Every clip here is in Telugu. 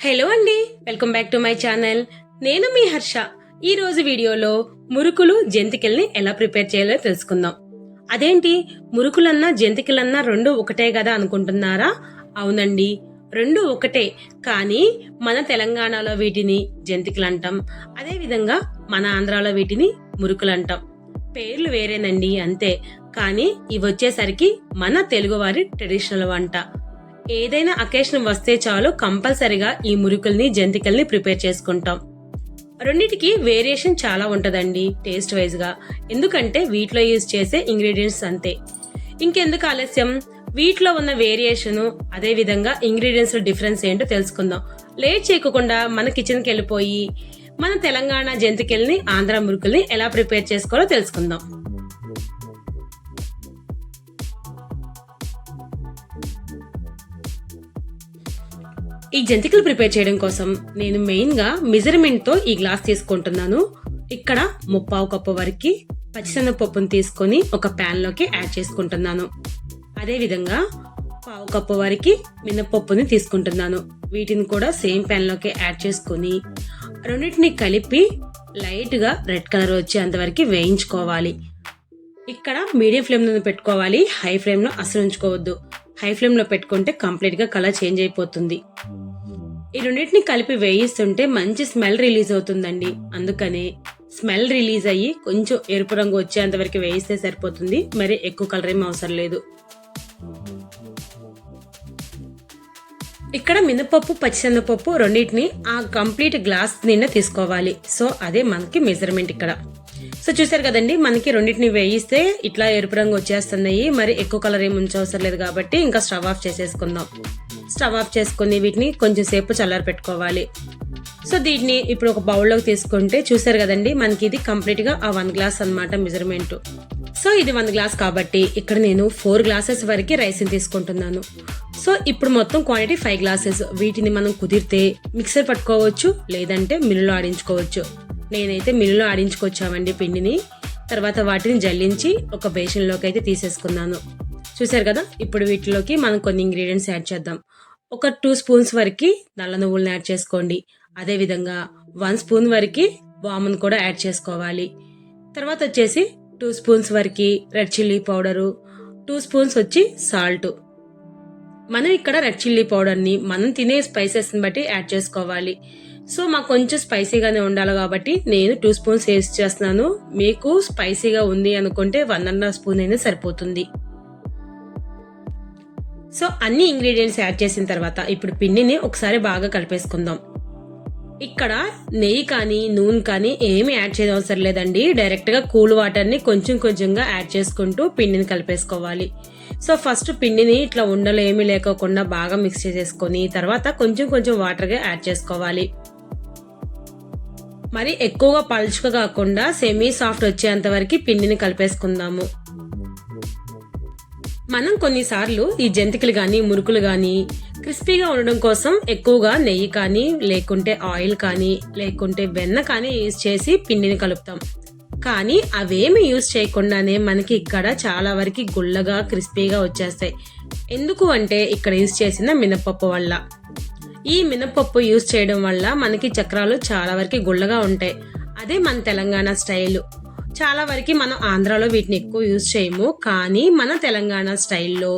హలో అండి welcome back to my channel. నేను మీ హర్ష. ఈ రోజు వీడియోలో మురుకులు జంతికల్ని ఎలా ప్రిపేర్ చేయాలో తెలుసుకుందాం. అదేంటి మురుకులన్నా జంతికలన్నా రెండు ఒకటే కదా అనుకుంటున్నారా? అవునండి రెండు ఒకటే. కానీ మన తెలంగాణలో వీటిని జంతికలు అంటాం అదేవిధంగా మన ఆంధ్రాలో వీటిని మురుకులు అంటాం పేర్లు వేరేనండి అంతే. కానీ ఇవి వచ్చేసరికి మన తెలుగువారి ట్రెడిషనల్ వంట. ఏదైనా అకేషన్ వస్తే చాలు కంపల్సరిగా ఈ మురుకుల్ని జంతికల్ని ప్రిపేర్ చేసుకుంటాం. రెండిటికి వేరియేషన్ చాలా ఉంటుందండి టేస్ట్ వైజ్గా ఎందుకంటే వీటిలో యూజ్ చేసే ఇంగ్రీడియంట్స్ అంతే. ఇంకెందుకు ఆలస్యం? వీటిలో ఉన్న వేరియేషన్ అదే విధంగా ఇంగ్రీడియంట్స్ డిఫరెన్స్ ఏంటో తెలుసుకుందాం. లేట్ చేయకుండా మన కిచెన్కి వెళ్ళిపోయి మన తెలంగాణ జంతికల్ని ఆంధ్ర మురుకుల్ని ఎలా ప్రిపేర్ చేసుకోవాలో తెలుసుకుందాం. ఈ జంతికలు ప్రిపేర్ చేయడం కోసం నేను మెయిన్గా మెజర్మెంట్తో ఈ గ్లాస్ తీసుకుంటున్నాను. ఇక్కడ ముప్పావు కప్పు వరకు పచ్చిశనగపప్పును తీసుకొని ఒక ప్యాన్లోకి యాడ్ చేసుకుంటున్నాను. అదే విధంగా పావు కప్పు వరకు మినపప్పుని తీసుకుంటున్నాను. వీటిని కూడా సేమ్ ప్యాన్లోకి యాడ్ చేసుకొని రెండింటిని కలిపి లైట్గా రెడ్ కలర్ వచ్చేంత వరకు వేయించుకోవాలి. ఇక్కడ మీడియం ఫ్లేమ్లో పెట్టుకోవాలి. హై ఫ్లేమ్లో అసలు ఉంచుకోవద్దు. హై ఫ్లేమ్లో పెట్టుకుంటే కంప్లీట్గా కలర్ చేంజ్ అయిపోతుంది. ఈ రెండింటిని కలిపి వేయిస్తుంటే మంచి స్మెల్ రిలీజ్ అవుతుందండి. అందుకనే స్మెల్ రిలీజ్ అయ్యి కొంచెం ఎరుపు రంగు వచ్చేంత వరకు వేయిస్తే సరిపోతుంది. మరి ఎక్కువ కలర్ ఏం అవసరం లేదు. ఇక్కడ మినపప్పు పచ్చిశనగపప్పు రెండింటిని ఆ కంప్లీట్ గ్లాస్ నిండా తీసుకోవాలి. సో అదే మనకి మెజర్మెంట్ ఇక్కడ. సో చూసారు కదండి మనకి రెండింటిని వేయిస్తే ఇట్లా ఎరుపు రంగు వచ్చేస్తున్నాయి. మరి ఎక్కువ కలర్ ఏమి ఉంచవసరం లేదు కాబట్టి ఇంకా స్టవ్ ఆఫ్ చేసేసుకుందాం. స్టవ్ ఆఫ్ చేసుకుని వీటిని కొంచెం సేపు చల్లారి పెట్టుకోవాలి. సో దీన్ని ఇప్పుడు ఒక బౌల్లోకి తీసుకుంటే చూసారు కదండి మనకి ఇది కంప్లీట్గా ఆ వన్ గ్లాస్ అన్నమాట మెజర్మెంట్ సో ఇది వన్ గ్లాస్ కాబట్టి ఇక్కడ నేను ఫోర్ గ్లాసెస్ వరకు రైస్ని తీసుకుంటున్నాను. సో ఇప్పుడు మొత్తం క్వాంటిటీ ఫైవ్ గ్లాసెస్ వీటిని మనం కుదిరితే మిక్సర్ పట్టుకోవచ్చు లేదంటే మిల్లులో ఆడించుకోవచ్చు. నేనైతే మిల్లులో ఆడించుకొచ్చామండి పిండిని. తర్వాత వాటిని జల్లించి ఒక బేషన్లోకి అయితే తీసేసుకున్నాను. చూసారు కదా? ఇప్పుడు వీటిలోకి మనం కొన్ని ఇంగ్రీడియంట్స్ యాడ్ చేద్దాం. ఒక టూ స్పూన్స్ వరకు నల్ల నువ్వులను యాడ్ చేసుకోండి. అదేవిధంగా వన్ స్పూన్ వరకు వామును కూడా యాడ్ చేసుకోవాలి. తర్వాత వచ్చేసి టూ స్పూన్స్ వరకు red chilli powder two spoons వచ్చి సాల్ట్ మనం ఇక్కడ రెడ్ చిల్లీ పౌడర్ని మనం తినే స్పైసెస్ని బట్టి యాడ్ చేసుకోవాలి. సో మాకు కొంచెం స్పైసీగానే ఉండాలి కాబట్టి నేను టూ స్పూన్స్ వేస్ట్ చేస్తున్నాను. మీకు స్పైసీగా ఉంది అనుకుంటే వన్ అండ్ హాఫ్ స్పూన్ అయినా సరిపోతుంది. సో అన్ని ఇంగ్రీడియంట్స్ యాడ్ చేసిన తర్వాత ఇప్పుడు పిండిని ఒకసారి బాగా కలిపేసుకుందాం. ఇక్కడ నెయ్యి కానీ నూనె కానీ ఏమి యాడ్ చేయడం అవసరం లేదండి. డైరెక్ట్గా కూల్ వాటర్ని కొంచెం కొంచెంగా యాడ్ చేసుకుంటూ పిండిని కలిపేసుకోవాలి. సో ఫస్ట్ పిండిని ఇట్లా ఉండలు ఏమీ లేకోకుండా బాగా మిక్స్ చేసేసుకొని తర్వాత కొంచెం కొంచెం వాటర్గా యాడ్ చేసుకోవాలి. మరి ఎక్కువగా పలుచుగా కాకుండా సెమీ సాఫ్ట్ వచ్చేంత వరకు పిండిని కలిపేసుకుందాము. మనం కొన్నిసార్లు ఈ జంతికలు కానీ మురుకులు కానీ క్రిస్పీగా ఉండడం కోసం ఎక్కువగా నెయ్యి కానీ లేకుంటే ఆయిల్ కానీ లేకుంటే వెన్న కానీ యూజ్ చేసి పిండిని కలుపుతాం. కానీ అవేమి యూజ్ చేయకుండానే మనకి ఇక్కడ చాలా వరకు గుల్లగా క్రిస్పీగా వచ్చేస్తాయి. ఎందుకు అంటే ఇక్కడ యూజ్ చేసిన మినపప్పు వల్ల. ఈ మినపప్పు యూజ్ చేయడం వల్ల మనకి చక్రాలు చాలా వరకు గుల్లగా ఉంటాయి. అదే మన తెలంగాణ స్టైలు. చాలా వరకు మనం ఆంధ్రాలో వీటిని ఎక్కువ యూజ్ చేయము. కానీ మన తెలంగాణ స్టైల్లో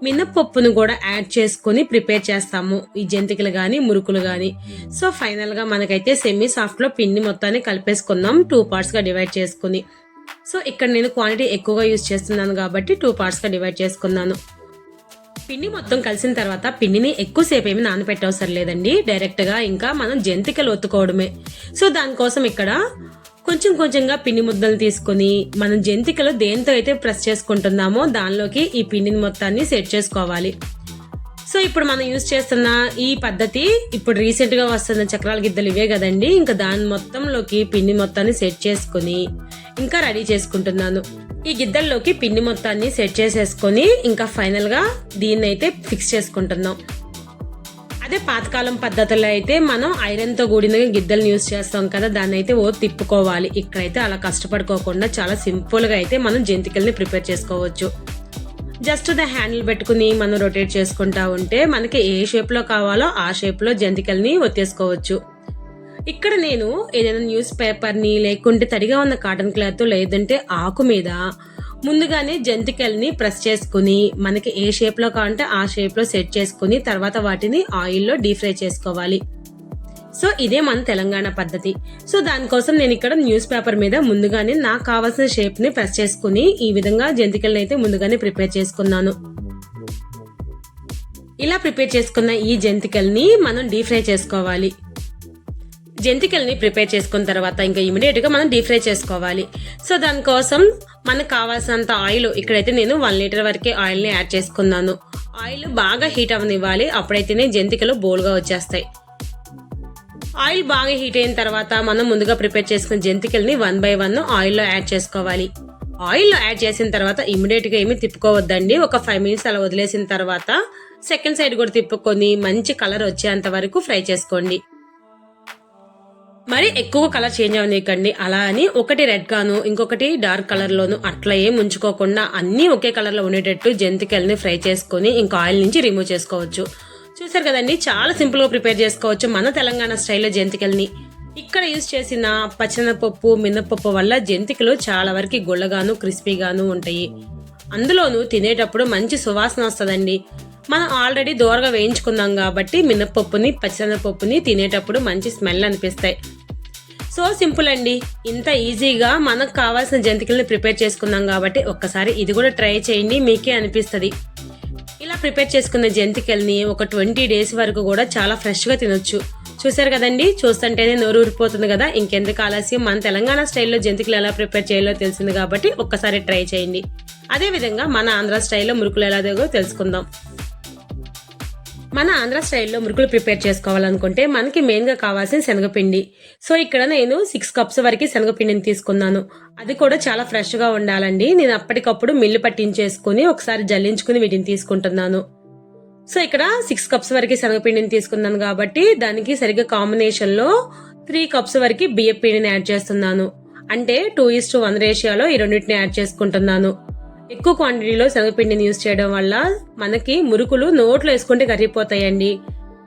మినపప్పును కూడా యాడ్ చేసుకొని ప్రిపేర్ చేస్తాము. ఈ జంతికలు కానీ మురుకులు కానీ సో ఫైనల్గా మనకైతే సెమీ సాఫ్ట్లో పిండి మొత్తాన్ని కలిపేసుకుందాం టూ పార్ట్స్గా డివైడ్ చేసుకుని. సో ఇక్కడ నేను క్వాంటిటీ ఎక్కువగా యూజ్ చేస్తున్నాను కాబట్టి టూ పార్ట్స్గా డివైడ్ చేసుకున్నాను. పిండి మొత్తం కలిసిన తర్వాత పిండిని ఎక్కువసేపు ఏమి నానపెట్టవసరం లేదండి. డైరెక్ట్గా ఇంకా మనం జంతికలు ఒత్తుకోవడమే. సో దానికోసం ఇక్కడ కొంచెం కొంచెంగా పిండి ముద్దలు తీసుకొని మనం జంతికలు దేంతో అయితే ప్రెస్ చేసుకుంటున్నామో దానిలోకి ఈ పిండిని మొత్తాన్ని సెట్ చేసుకోవాలి. సో ఇప్పుడు మనం యూజ్ చేస్తున్న ఈ పద్ధతి ఇప్పుడు రీసెంట్గా వస్తున్న చక్రాల గిద్దలు ఇవే కదండి. ఇంకా దాని మొత్తంలోకి పిండి మొత్తాన్ని సెట్ చేసుకుని ఇంకా రెడీ చేసుకుంటున్నాను. ఈ గిద్దల్లోకి పిండి మొత్తాన్ని సెట్ చేసేసుకొని ఇంకా ఫైనల్గా దీన్ని అయితే ఫిక్స్ చేసుకుంటున్నాం. అదే పాతకాలం పద్ధతుల్లో అయితే మనం ఐరన్తో కూడిన గిద్దలు యూస్ చేస్తాం కదా దాన్ని అయితే ఓ తిప్పుకోవాలి. ఇక్కడైతే అలా కష్టపడుకోకుండా చాలా సింపుల్గా అయితే మనం జంతికల్ని ప్రిపేర్ చేసుకోవచ్చు. జస్ట్ ద హ్యాండిల్ పెట్టుకుని మనం రొటేట్ చేసుకుంటా ఉంటే మనకి ఏ షేప్లో కావాలో ఆ షేప్లో జంతికల్ని ఒత్తేసుకోవచ్చు. ఇక్కడ నేను ఏదైనా న్యూస్ పేపర్ని లేకుంటే తడిగా ఉన్న కాటన్ క్లాత్ లేదంటే ఆకు మీద ముందుగానే జంతికల్ని ప్రెస్ చేసుకుని మనకి ఏ షేప్లో కావాలంటే ఆ షేప్లో సెట్ చేసుకుని తర్వాత వాటిని ఆయిల్లో డీప్ ఫ్రై చేసుకోవాలి. సో ఇదే మన తెలంగాణ పద్ధతి. సో దానికోసం నేను ఇక్కడ న్యూస్ పేపర్ మీద ముందుగానే నాకు కావాల్సిన షేప్ని ప్రెస్ చేసుకుని ఈ విధంగా జంతికల్ని అయితే ముందుగానే ప్రిపేర్ చేసుకున్నాను. ఇలా ప్రిపేర్ చేసుకున్న ఈ జంతికల్ని మనం డీప్ ఫ్రై చేసుకోవాలి. జంతికల్ని ప్రిపేర్ చేసుకున్న తర్వాత ఇంకా ఇమీడియట్గా మనం డీప్ ఫ్రై చేసుకోవాలి. సో దానికోసం మనకు కావాల్సినంత ఆయిల్ ఇక్కడైతే నేను వన్ లీటర్ వరకే ఆయిల్ని యాడ్ చేసుకున్నాను. ఆయిల్ బాగా హీట్ అవనివ్వాలి అప్పుడైతేనే జంతికలు బోల్గా వచ్చేస్తాయి. ఆయిల్ బాగా హీట్ అయిన తర్వాత మనం ముందుగా ప్రిపేర్ చేసుకున్న జంతికల్ని వన్ బై వన్ ఆయిల్లో యాడ్ చేసుకోవాలి. ఆయిల్లో యాడ్ చేసిన తర్వాత ఇమీడియట్గా ఏమి తిప్పుకోవద్దండి. ఒక ఫైవ్ మినిట్స్ అలా వదిలేసిన తర్వాత సెకండ్ సైడ్ కూడా తిప్పుకొని మంచి కలర్ వచ్చేంత వరకు ఫ్రై చేసుకోండి. మరి ఎక్కువ కలర్ చేంజ్ అవనీయకండి. అలా అని ఒకటి రెడ్ గాను ఇంకొకటి డార్క్ కలర్ లోను అట్లా ఏం ఉంచుకోకుండా అన్ని ఒకే కలర్లో ఉండేటట్టు జంతికల్ని ఫ్రై చేసుకొని ఇంకా ఆయిల్ నుంచి రిమూవ్ చేసుకోవచ్చు. చూసారు కదండి? చాలా సింపుల్గా ప్రిపేర్ చేసుకోవచ్చు మన తెలంగాణ స్టైల్లో జంతికల్ని. ఇక్కడ యూజ్ చేసిన పచ్చనపప్పు మినపప్పు వల్ల జంతికలు చాలా వరకు గుళ్ళగాను క్రిస్పీగాను ఉంటాయి. అందులోనూ తినేటప్పుడు మంచి సువాసన వస్తుందండి. మనం ఆల్రెడీ దూరగా వేయించుకున్నాం కాబట్టి మినపప్పుని పచ్చనపప్పుని తినేటప్పుడు మంచి స్మెల్ అనిపిస్తాయి. సో సింపుల్ అండి. ఇంత ఈజీగా మనకు కావాల్సిన జంతికల్ని ప్రిపేర్ చేసుకున్నాం కాబట్టి ఒక్కసారి ఇది కూడా ట్రై చేయండి మీకే అనిపిస్తుంది. ఇలా ప్రిపేర్ చేసుకున్న జంతికల్ని ఒక ట్వంటీ డేస్ వరకు కూడా చాలా ఫ్రెష్గా తినొచ్చు. చూసారు కదండి? చూస్తుంటేనే నోరు ఊరిపోతుంది కదా. ఇంకెందుకు ఆలస్యం? మన తెలంగాణ స్టైల్లో జంతికలు ఎలా ప్రిపేర్ చేయాలో తెలిసింది కాబట్టి ఒక్కసారి ట్రై చేయండి. అదేవిధంగా మన ఆంధ్ర స్టైల్లో మురుకులు ఎలా తెలుసుకుందాం. మన ఆంధ్ర స్టైల్లో మురుకులు ప్రిపేర్ చేసుకోవాలనుకుంటే మనకి మెయిన్గా కావాల్సిన శనగపిండి. సో ఇక్కడ నేను సిక్స్ కప్స్ వరకు శనగపిండిని తీసుకున్నాను. అది కూడా చాలా ఫ్రెష్గా ఉండాలండి. నేను అప్పటికప్పుడు మిల్లు పట్టించేసుకుని ఒకసారి జల్లించుకుని వీటిని తీసుకుంటున్నాను. సో ఇక్కడ సిక్స్ కప్స్ వరకు శనగపిండిని తీసుకున్నాను కాబట్టి దానికి సరిగ్గా కాంబినేషన్లో త్రీ కప్స్ వరకు బియ్య పిండిని యాడ్ చేస్తున్నాను. అంటే టూ ఈస్ టు వన్ రేషియోలో ఈ రెండింటిని యాడ్ చేసుకుంటున్నాను. ఎక్కువ క్వాంటిటీలో శనగపిండిని యూజ్ చేయడం వల్ల మనకి మురుకులు నోట్లో వేసుకుంటే కరిగిపోతాయండి.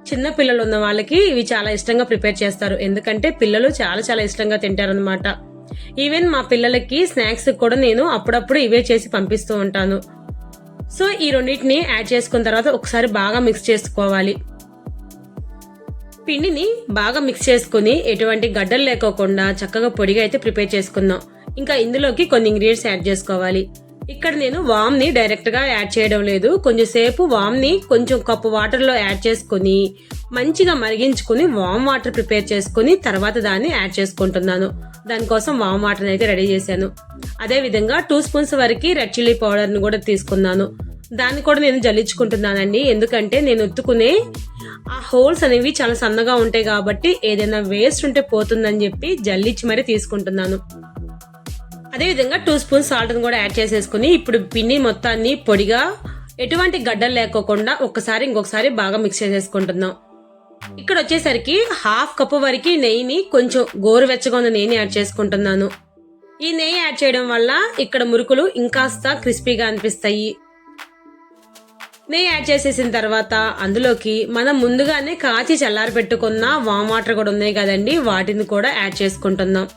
చిన్న పిల్లలు ఉన్న వాళ్ళకి ఇవి చాలా ఇష్టంగా ప్రిపేర్ చేస్తారు. ఎందుకంటే పిల్లలు చాలా చాలా ఇష్టంగా తింటారనమాట ఈవెన్ మా పిల్లలకి స్నాక్స్ కూడా నేను అప్పుడప్పుడు ఇవే చేసి పంపిస్తూ ఉంటాను. సో ఈ రెండింటిని యాడ్ చేసుకున్న తర్వాత ఒకసారి బాగా మిక్స్ చేసుకోవాలి. పిండిని బాగా మిక్స్ చేసుకుని ఎటువంటి గడ్డలు లేకోకుండా చక్కగా పొడిగా అయితే ప్రిపేర్ చేసుకుందాం. ఇంకా ఇందులోకి కొన్ని ఇంగ్రీడియంట్స్ యాడ్ చేసుకోవాలి. ఇక్కడ నేను వామ్ని డైరెక్ట్గా యాడ్ చేయడం లేదు. కొంచెం సేపు వామ్ని కొంచెం కప్పు వాటర్లో యాడ్ చేసుకుని మంచిగా మరిగించుకుని వామ్ వాటర్ ప్రిపేర్ చేసుకుని తర్వాత దాన్ని యాడ్ చేసుకుంటున్నాను. దానికోసం వామ్ వాటర్ అయితే రెడీ చేశాను. అదే విధంగా టూ స్పూన్స్ వరకు రెడ్ చిల్లీ పౌడర్ని కూడా తీసుకున్నాను. దాన్ని కూడా నేను జల్లించుకుంటున్నానండి. ఎందుకంటే నేను ఉత్తుకునే ఆ హోల్స్ అనేవి చాలా సన్నగా ఉంటాయి కాబట్టి ఏదైనా వేస్ట్ ఉంటే పోతుందని చెప్పి జల్లించి మరీ తీసుకుంటున్నాను. అదేవిధంగా టూ స్పూన్స్ సాల్ట్ని కూడా యాడ్ చేసేసుకుని ఇప్పుడు పిండి మొత్తాన్ని పొడిగా ఎటువంటి గడ్డలు లేకోకుండా ఒక్కసారి ఇంకొకసారి బాగా మిక్స్ చేసేసుకుంటున్నాం. ఇక్కడ వచ్చేసరికి హాఫ్ కప్పు వరకు నెయ్యిని కొంచెం గోరువెచ్చగా ఉన్న నెయ్యిని యాడ్ చేసుకుంటున్నాను. ఈ నెయ్యి యాడ్ చేయడం వల్ల ఇక్కడ మురుకులు ఇంకాస్త క్రిస్పీగా అనిపిస్తాయి. నెయ్యి యాడ్ చేసేసిన తర్వాత అందులోకి మనం ముందుగానే కాచి చల్లారి పెట్టుకున్న వామ్ వాటర్ కూడా ఉన్నాయి కదండి వాటిని కూడా యాడ్ చేసుకుంటున్నాం.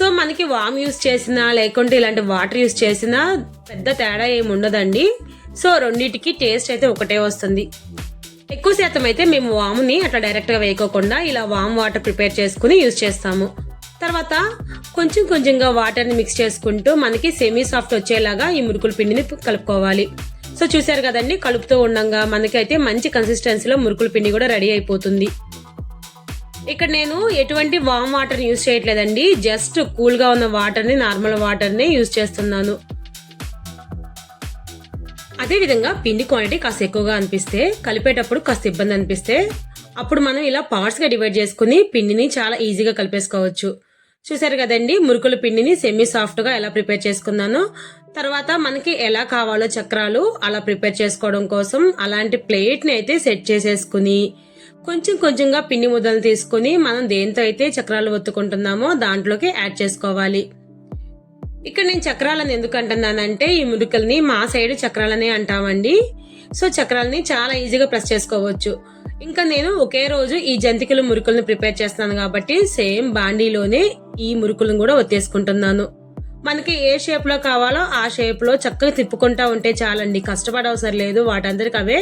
సో మనకి వామ్ యూస్ చేసినా లేకుంటే ఇలాంటి వాటర్ యూస్ చేసినా పెద్ద తేడా ఏమి ఉండదండి. సో రెండింటికి టేస్ట్ అయితే ఒకటే వస్తుంది. ఎక్కువ శాతం అయితే మేము వాముని అట్లా డైరెక్ట్గా వేయకోకుండా ఇలా వామ్ వాటర్ ప్రిపేర్ చేసుకుని యూజ్ చేస్తాము. తర్వాత కొంచెం కొంచెంగా వాటర్ని మిక్స్ చేసుకుంటూ మనకి సెమీ సాఫ్ట్ వచ్చేలాగా ఈ మురుకుల పిండిని కలుపుకోవాలి. సో చూసారు కదండి కలుపుతూ ఉండగా మనకైతే మంచి కన్సిస్టెన్సీలో మురుకుల పిండి కూడా రెడీ అయిపోతుంది. ఇక్కడ నేను ఎటువంటి వామ్ వాటర్ యూజ్ చేయట్లేదండి. జస్ట్ కూల్గా ఉన్న వాటర్ని నార్మల్ వాటర్ని యూజ్ చేస్తున్నాను. అదేవిధంగా పిండి క్వాంటిటీ కాస్త ఎక్కువగా అనిపిస్తే కలిపేటప్పుడు కాస్త ఇబ్బంది అనిపిస్తే అప్పుడు మనం ఇలా పార్ట్స్గా డివైడ్ చేసుకుని పిండిని చాలా ఈజీగా కలిపేసుకోవచ్చు. చూసారు కదండి మురుకుల పిండిని సెమీ సాఫ్ట్గా ఎలా ప్రిపేర్ చేసుకున్నానో తర్వాత మనకి ఎలా కావాలో చక్రాలు అలా ప్రిపేర్ చేసుకోవడం కోసం అలాంటి ప్లేట్ని అయితే సెట్ చేసేసుకుని కొంచెం కొంచెంగా పిండి ముద్దలు తీసుకుని మనం దేంతో అయితే చక్రాలు ఒత్తుకుంటున్నామో దాంట్లోకి యాడ్ చేసుకోవాలి. ఇక్కడ నేను చక్రాలను ఎందుకు అంటున్నానంటే ఈ మురుకుల్ని మా సైడ్ చక్రాలనే అంటామండి. సో చక్రాలని చాలా ఈజీగా ప్రెస్ చేసుకోవచ్చు. ఇంకా నేను ఒకే రోజు ఈ జంతికలు మురుకులను ప్రిపేర్ చేస్తున్నాను కాబట్టి సేమ్ బాండీలోనే ఈ మురుకులను కూడా ఒత్తేసుకుంటున్నాను. మనకి ఏ షేప్లో కావాలో ఆ షేప్లో చక్కగా తిప్పుకుంటా ఉంటే చాలండి. కష్టపడవసరం లేదు. వాటందరికి అవే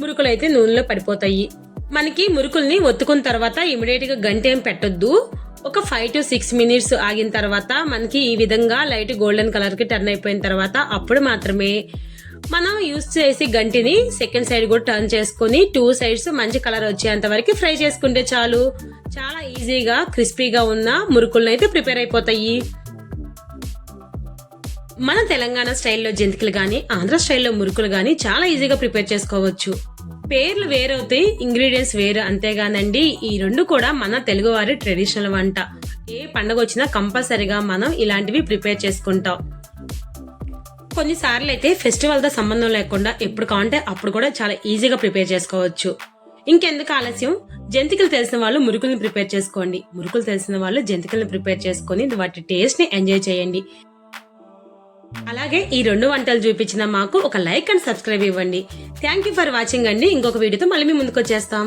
మురుకులు అయితే నూనెలో పడిపోతాయి. మనకి మురుకుల్ని ఒత్తుకున్న తర్వాత ఇమీడియట్గా గంట ఏం పెట్టొద్దు. ఒక ఫైవ్ టు సిక్స్ మినిట్స్ ఆగిన తర్వాత మనకి ఈ విధంగా లైట్ గోల్డెన్ కలర్కి టర్న్ అయిపోయిన తర్వాత అప్పుడు మాత్రమే మనం యూస్ చేసి గంటిని సెకండ్ సైడ్ కూడా టర్న్ చేసుకొని టూ సైడ్స్ మంచి కలర్ వచ్చేంత వరకు ఫ్రై చేసుకుంటే చాలు. చాలా ఈజీగా క్రిస్పీగా ఉన్న మురుకులను అయితే ప్రిపేర్ అయిపోతాయి. మన తెలంగాణ స్టైల్లో జంతికలు కానీ ఆంధ్ర స్టైల్లో మురుకులు కానీ చాలా ఈజీగా ప్రిపేర్ చేసుకోవచ్చు. పేర్లు వేరవుతాయి ఇంగ్రీడియంట్స్ వేరు. అంతేగానండి ఈ రెండు కూడా మన తెలుగువారి ట్రెడిషనల్ వంట. ఏ పండగ వచ్చినా కంపల్సరిగా మనం ఇలాంటివి ప్రిపేర్ చేసుకుంటాం. కొన్నిసార్లు అయితే ఫెస్టివల్తో సంబంధం లేకుండా ఎప్పుడు కావాలంటే అప్పుడు కూడా చాలా ఈజీగా ప్రిపేర్ చేసుకోవచ్చు. ఇంకెందుకు ఆలస్యం? జంతికలు తెలిసిన వాళ్ళు మురుకుల్ని ప్రిపేర్ చేసుకోండి. మురుకులు తెలిసిన వాళ్ళు జంతికల్ని ప్రిపేర్ చేసుకొని వాటి టేస్ట్ని ఎంజాయ్ చేయండి. Hmm. అలాగే ఈ రెండు వంటలు చూపించిన మాకు ఒక లైక్ అండ్ సబ్స్క్రైబ్ ఇవ్వండి. థ్యాంక్ యూ ఫర్ వాచింగ్ అండి. ఇంకొక వీడియోతో మళ్ళీ మీ ముందుకు వచ్చేస్తాం.